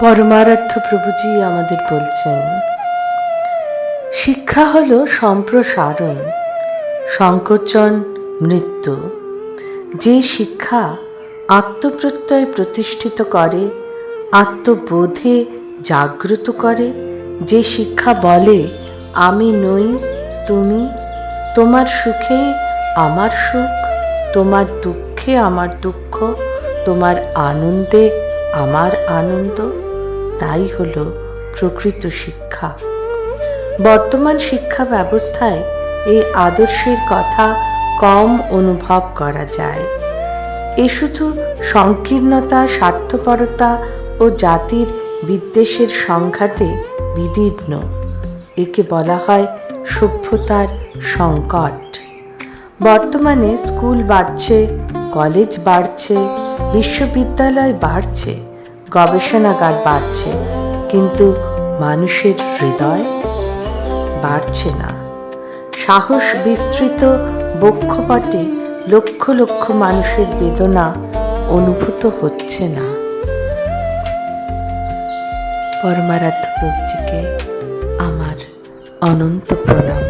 পরমারাধ্য প্রভুজি আমাদের বলছেন, শিক্ষা হলো সম্প্রসারণ, সংকোচন, মৃত্যু। যে শিক্ষা আত্মপ্রত্যয় প্রতিষ্ঠিত করে, আত্মবোধে জাগ্রত করে, যে শিক্ষা বলে, আমি নই, তুমি, তোমার সুখে আমার সুখ, তোমার দুঃখে আমার দুঃখ, তোমার আনন্দে আমার আনন্দ তাই হলো প্রকৃত শিক্ষা। বর্তমান শিক্ষা ব্যবস্থায় এই আদর্শের কথা কম অনুভব করা যায়। এ শুধু সংকীর্ণতা, স্বার্থপরতা ও জাতির বিদ্বেষের সংঘাতে বিদীর্ণ। একে বলা হয় সভ্যতার সংকট। বর্তমানে স্কুল বাড়ছে, কলেজ বাড়ছে, বিশ্ববিদ্যালয় বাড়ছে। গবেষণাগার বাড়ছে, কিন্তু মানুষের হৃদয় বাড়ছে না। সাহস বিস্তৃত বক্ষপটে লক্ষ লক্ষ মানুষের বেদনা অনুভূত হচ্ছে না। পরমারাধ্য প্রভুজিকে আমার অনন্ত প্রণাম।